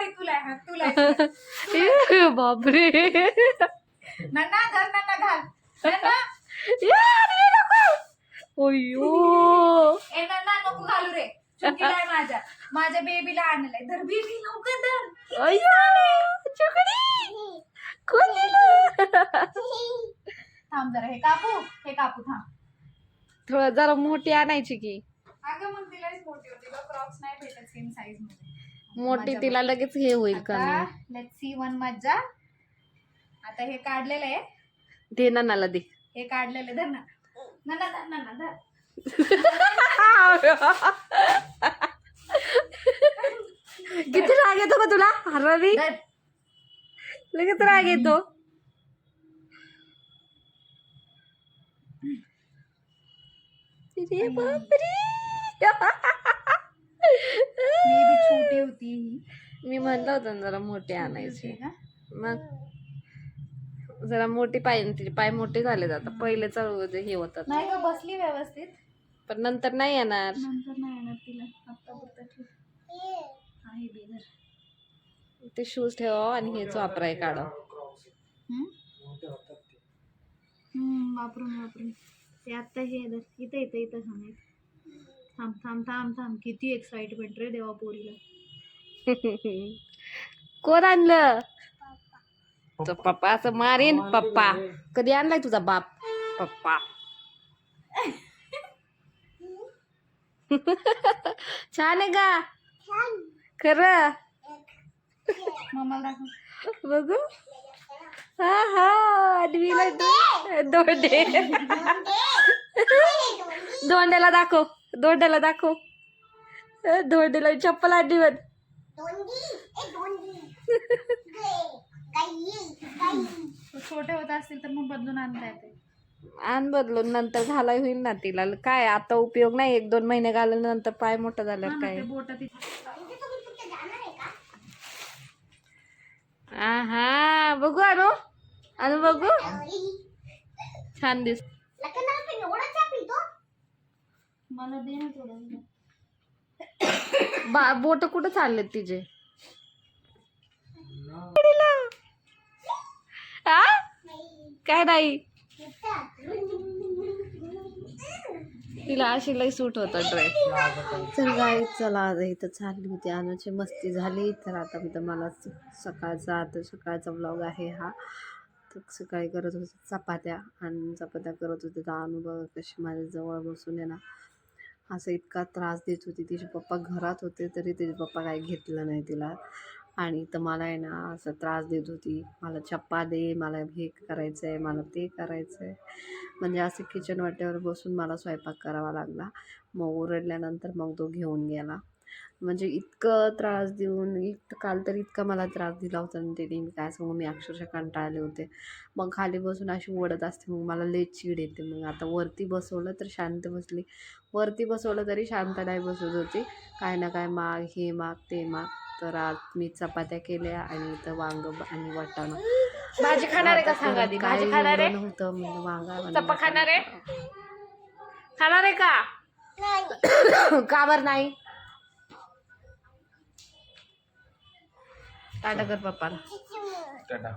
Sorry तुला आहे, तुला आहे. ए, बापरे. नन्ना धर नन्ना घाल. नन्ना. यार, हे नको. अय्यो. ए नन्ना नको घालू रे. चुकीला आहे माझ्या. माझ्या बेबीला आणलंय. धर बेबी लवकर धर. अय्यो. चुकडी कोण दिलं? थांब जरा हे कापू हे कापू थांब. थोडं जरा मोठी आणायची की. अगं मग तिलाच मोठी होती तिला क्रॉक्स नाही भेटत सेम साईजमध्ये. मोठी तिला लगेच हे होईल का सी वन मज्जा. आता हे काढलेलं आहे. दे नानाला दे. हे काढलेलं धर ना. नन्ना धर किती राग येतो का तुला रवी? धर. लगेच राग येतो. अरे बापरे मे बी छोटी होती ही मी म्हणलं होतं ना जरा मोठी आणायची. का? मग जरा मोठी तिचे पाय मोठे झाले आता. पहिले चढ हे होतात. नाही ग बसली व्यवस्थित. पण नंतर नाही येणार. नंतर नाही येणार तिला. आता आहे ते शूज ठेवा आणि हेच वापराय काढा वापरून वापरून. ते आत्ता हे इथं इथं इथं. थांब थांब थांब थांब किती एक्साइटमेंट रे देवा पोरीला. कोण आणलं? तो पप्पा असं मारीन. पप्पा. कधी आणलाय तुझा बाप? पप्पा. छान आहे का? खरं? बघू. हा हा. अडवीला दो- दोंडे. दोंड्याला दाखव. दोंड्याला दाखव. अं, दोंड्याला चप्पल आडवीवर छोटे होत असतील तर मग बदलून आणता येते. आण बदलून नंतर घालाय होईल ना तिला. काय आता उपयोग नाही एक दोन महिने घालल्यानंतर पाय मोठा झाल्यावर काय? बोट हा बघू अनु. अनु बघू. छान दिस मला दे ना थोडं. बा बोट कुठं चालले तिचे? काय नाही. तिला अशी लई सूट होता ड्रेस तर गाई चला आता इथं चालली होती. अनुची मस्ती झाली. तर आता मी तुम्हाला सकाळचा आता सकाळचा ब्लॉग आहे हा. तर सकाळी करत होते चपात्या आणि चपात्या करत होते. तर अनुभव कशी माझ्या जवळ बसून आहे ना असं इतका त्रास देत होती. तिचे पप्पा घरात होते तरी तिचे पप्पा काही घेतलं नाही तिला. आणि तर मला आहे ना असं त्रास देत होती. मला चप्पा दे मला हे करायचं आहे मला ते करायचं आहे म्हणजे असं किचन वाट्यावर बसून मला स्वयंपाक करावा लागला. मग ओरडल्यानंतर मग तो घेऊन गेला. म्हणजे इतकं त्रास देऊन इतकं काल तर इतका मला त्रास दिला होता आणि ते मी काय सांगू मी अक्षरशः कंटाळले होते. मग खाली बसून अशी ओढत असते मग मला लई चीड येते. मग आता वरती बसवलं तर शांत बसली. वरती बसवलं तरी शांत नाही बसत होती. काय ना काय माग हे माग ते माग. तर आज मी चपात्या केल्या आणि इथं वांग आणि वाटाणा. भाजी खाणार आहे का सांगा आधी? भाजी खाणार आहे? नव्हतं. म्हणजे वांगा आणि चप्पा खाणार आहे? वाटाणा. खाणार आहे का? का बरं नाही? टाटा कर पप्पाला. टाटा.